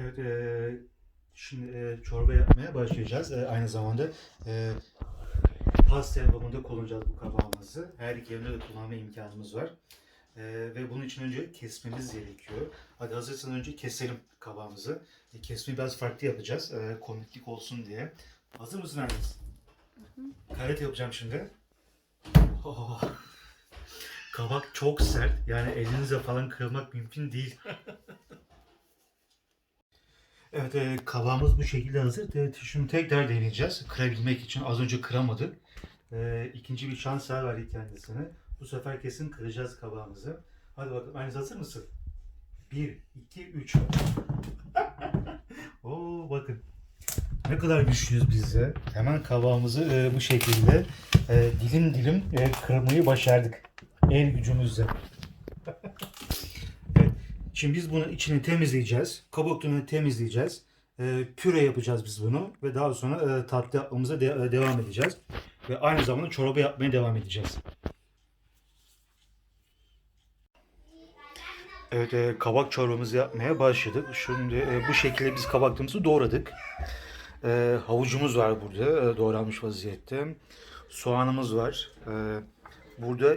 Evet, e, şimdi e, çorba yapmaya başlayacağız. E, aynı zamanda e, pasta yapımında kullanacağız bu kabağımızı. Her iki yönde de kullanma imkanımız var. E, ve bunun için önce kesmemiz gerekiyor. Hadi hazırsan önce keselim kabağımızı. E, kesmeyi biraz farklı yapacağız. E, komiklik olsun diye. Hazır mısın Ernest? Karet yapacağım şimdi. Oh. Kabak çok sert. Yani elinizle falan kırmak mümkün değil. Evet, e, kabağımız bu şekilde hazır. Evet, şimdi tekrar deneyeceğiz. Kırabilmek için. Az önce kıramadık. E, ikinci bir şans daha verdik kendisine. Bu sefer kesin kıracağız kabağımızı. Hadi bakalım. Aynı hazır mısın? 1, 2, 3. Oo bakın. Ne kadar güçlüyüz biz de. Hemen kabağımızı e, bu şekilde e, dilim dilim e, kırmayı başardık. El gücümüzle. Şimdi biz bunu içini temizleyeceğiz. Kabuklarını temizleyeceğiz. E, püre yapacağız biz bunu. Ve daha sonra e, tatlı yapmamıza de- e, devam edeceğiz. Ve aynı zamanda çorba yapmaya devam edeceğiz. Evet, e, kabak çorbamızı yapmaya başladık. Şimdi e, bu şekilde biz kabaklarımızı doğradık. E, havucumuz var burada, e, doğranmış vaziyette. Soğanımız var. E, burada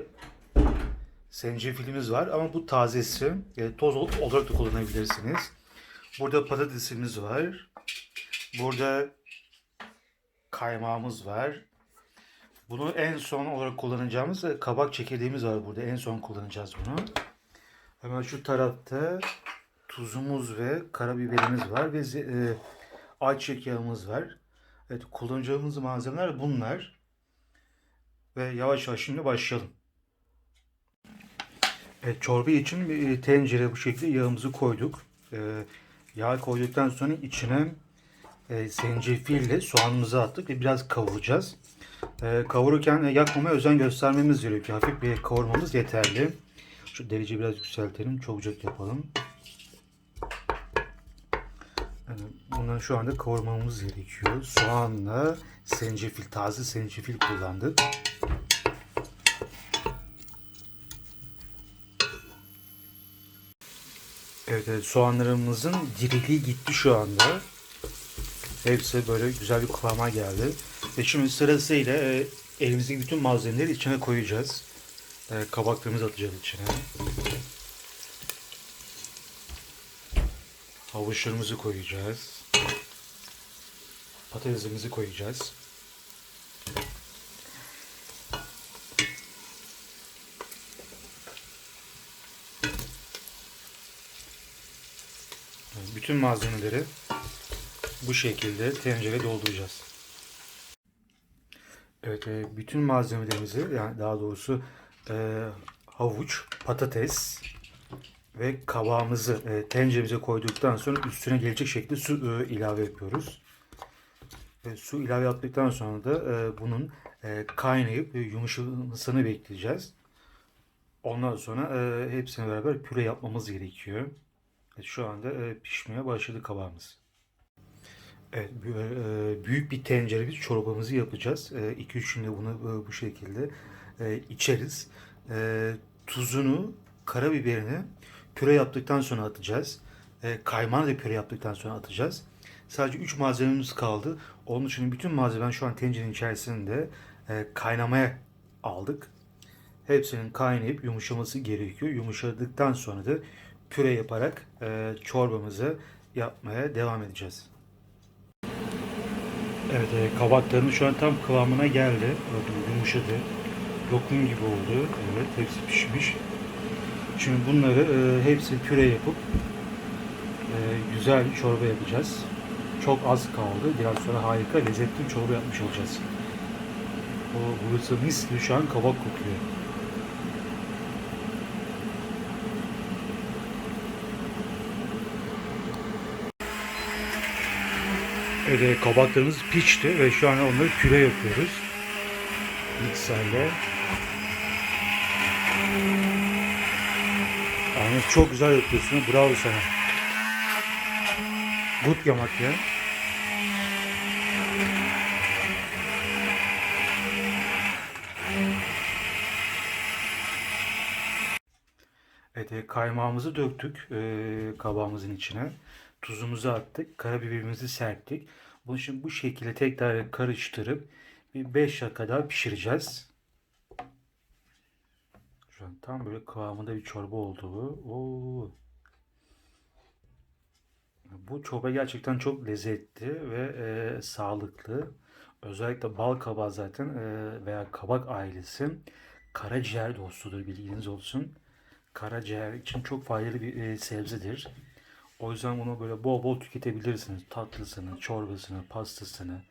zencefilimiz var ama bu tazesi. E, toz ol- olarak da kullanabilirsiniz. Burada patatesimiz var. Burada kaymağımız var. Bunu en son olarak kullanacağımız e, kabak çekirdeğimiz var burada. En son kullanacağız bunu. Hemen şu tarafta tuzumuz ve karabiberimiz var ve e, ayçiçek yağımız var. Evet kullanacağımız malzemeler bunlar. Ve yavaş yavaş şimdi başlayalım. Evet, çorba için bir e, tencere bu şekilde yağımızı koyduk. Ee, yağ koyduktan sonra içine e, zencefille soğanımızı attık ve biraz kavuracağız. Ee, kavururken e, yakmamaya özen göstermemiz gerekiyor. Hafif bir kavurmamız yeterli. Şu dereceyi biraz yükseltelim. Çabucak yapalım. Yani bunları şu anda kavurmamız gerekiyor. Soğanla zencefil, taze zencefil kullandık. Evet, evet soğanlarımızın diriliği gitti şu anda. Hepsi böyle güzel bir kıvama geldi. Ve şimdi sırasıyla e, elimizdeki bütün malzemeleri içine koyacağız. E, kabaklarımızı atacağız içine. Havuçlarımızı koyacağız. Patatesimizi koyacağız. Bütün malzemeleri bu şekilde tencereye dolduracağız. Evet, e, bütün malzemelerimizi yani daha doğrusu e, havuç, patates ve kabağımızı e, tenceremize koyduktan sonra üstüne gelecek şekilde su e, ilave yapıyoruz. Ve su ilave yaptıktan sonra da e, bunun e, kaynayıp e, yumuşamasını bekleyeceğiz. Ondan sonra e, hepsini beraber püre yapmamız gerekiyor. Evet, şu anda e, pişmeye başladı kabağımız. Evet, bü- e, büyük bir tencere çorbamızı yapacağız. 2-3 günde bunu e, bu şekilde e, içeriz. E, Tuzunu, karabiberini püre yaptıktan sonra atacağız. E, Kaymağını da püre yaptıktan sonra atacağız. Sadece 3 malzememiz kaldı. Onun için bütün malzemeyi şu an tencerenin içerisinde e, kaynamaya aldık. Hepsinin kaynayıp yumuşaması gerekiyor. Yumuşadıktan sonra da püre yaparak e, çorbamızı yapmaya devam edeceğiz. Evet, e, kabaklarımız şu an tam kıvamına geldi. Yumuşadı. Lokum gibi oldu. Evet, hepsi pişmiş. Şimdi bunları e, hepsi püre yapıp e, güzel bir çorba yapacağız. Çok az kaldı. Biraz sonra harika, lezzetli bir çorba yapmış olacağız. O burası mis gibi şu an kabak kokuyor. E, kabaklarımız pişti ve şu an onları püre yapıyoruz. Mikserle. Ahmet çok güzel yapıyorsun. Bravo sana. Gut yamak ya. Evet, e, kaymağımızı döktük e, kabağımızın içine. Tuzumuzu attık. Karabiberimizi serptik. Bunu şimdi bu şekilde tekrar karıştırıp bir 5 dakika daha pişireceğiz. Şu an tam böyle kıvamında bir çorba oldu bu. Oo. Bu çorba gerçekten çok lezzetli ve e, sağlıklı. Özellikle bal kabağı zaten e, veya kabak ailesi karaciğer dostudur bilginiz olsun. Karaciğer için çok faydalı bir e, sebzedir. O yüzden bunu böyle bol bol tüketebilirsiniz. Tatlısını, çorbasını, pastasını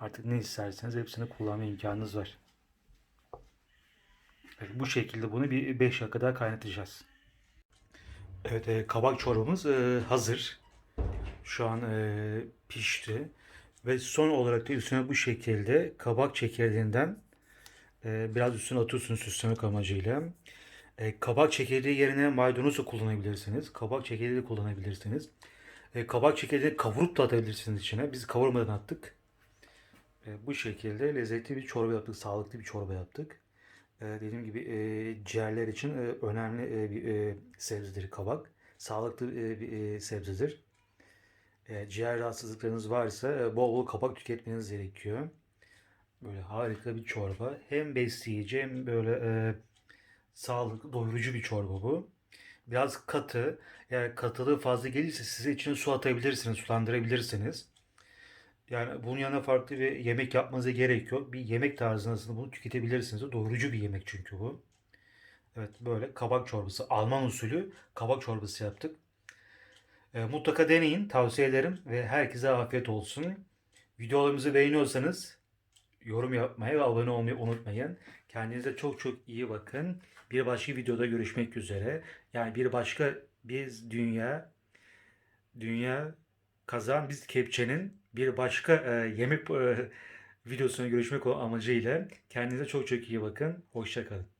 artık ne isterseniz hepsini kullanma imkanınız var. Evet, bu şekilde bunu bir 5 dakika daha kaynatacağız. Evet, e, kabak çorbamız e, hazır. Şu an e, pişti. Ve son olarak da üstüne bu şekilde kabak çekirdeğinden e, biraz üstüne atıyorsunuz süslemek amacıyla. E, kabak çekirdeği yerine maydanoz da kullanabilirsiniz. Kabak çekirdeği de kullanabilirsiniz. E, kabak çekirdeği kavurup da atabilirsiniz içine. Biz kavurmadan attık. E, bu şekilde lezzetli bir çorba yaptık. Sağlıklı bir çorba yaptık. E, dediğim gibi e, ciğerler için e, önemli e, bir e, sebzedir kabak. Sağlıklı e, bir e, sebzedir. E, ciğer rahatsızlıklarınız varsa e, bol bol kabak tüketmeniz gerekiyor. Böyle harika bir çorba. Hem besleyici hem böyle e, sağlıklı, doyurucu bir çorba bu. Biraz katı. Eğer katılığı fazla gelirse size içine su atabilirsiniz, sulandırabilirsiniz. Yani bunun yanına farklı bir yemek yapmanıza gerek yok. Bir yemek tarzında bunu tüketebilirsiniz. Doyurucu bir yemek çünkü bu. Evet böyle kabak çorbası. Alman usulü kabak çorbası yaptık. E, mutlaka deneyin. Tavsiye ederim. Ve herkese afiyet olsun. Videolarımızı beğeniyorsanız yorum yapmayı ve abone olmayı unutmayın. Kendinize çok çok iyi bakın. Bir başka videoda görüşmek üzere. Yani bir başka biz dünya dünya kazan biz kepçenin bir başka e, yemek e, videosuna görüşmek amacıyla kendinize çok çok iyi bakın. Hoşça kalın.